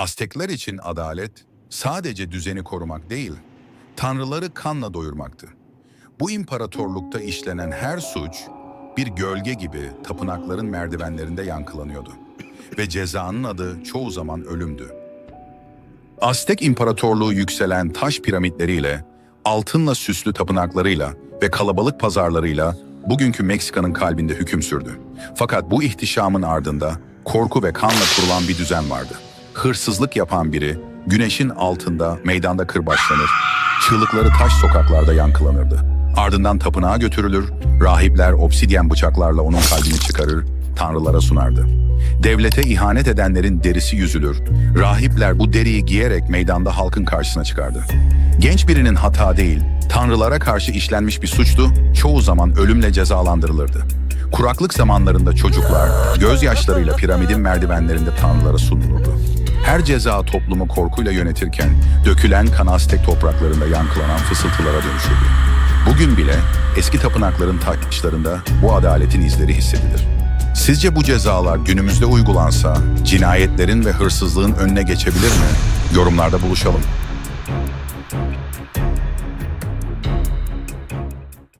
Aztekler için adalet sadece düzeni korumak değil, tanrıları kanla doyurmaktı. Bu imparatorlukta işlenen her suç bir gölge gibi tapınakların merdivenlerinde yankılanıyordu. Ve cezanın adı çoğu zaman ölümdü. Aztek İmparatorluğu yükselen taş piramitleriyle, altınla süslü tapınaklarıyla ve kalabalık pazarlarıyla bugünkü Meksika'nın kalbinde hüküm sürdü. Fakat bu ihtişamın ardında korku ve kanla kurulan bir düzen vardı. Hırsızlık yapan biri güneşin altında meydanda kırbaçlanır, çığlıkları taş sokaklarda yankılanırdı. Ardından tapınağa götürülür, rahipler obsidyen bıçaklarla onun kalbini çıkarır, tanrılara sunardı. Devlete ihanet edenlerin derisi yüzülür. Rahipler bu deriyi giyerek meydanda halkın karşısına çıkardı. Genç birinin hata değil, tanrılara karşı işlenmiş bir suçtu, çoğu zaman ölümle cezalandırılırdı. Kuraklık zamanlarında çocuklar gözyaşlarıyla piramidin merdivenlerinde tanrılara sunulurdu. Her ceza toplumu korkuyla yönetirken dökülen kan Aztek topraklarında yankılanan fısıltılara dönüşürdü. Bugün bile eski tapınakların taşlarında bu adaletin izleri hissedilir. Sizce bu cezalar günümüzde uygulansa cinayetlerin ve hırsızlığın önüne geçebilir mi? Yorumlarda buluşalım.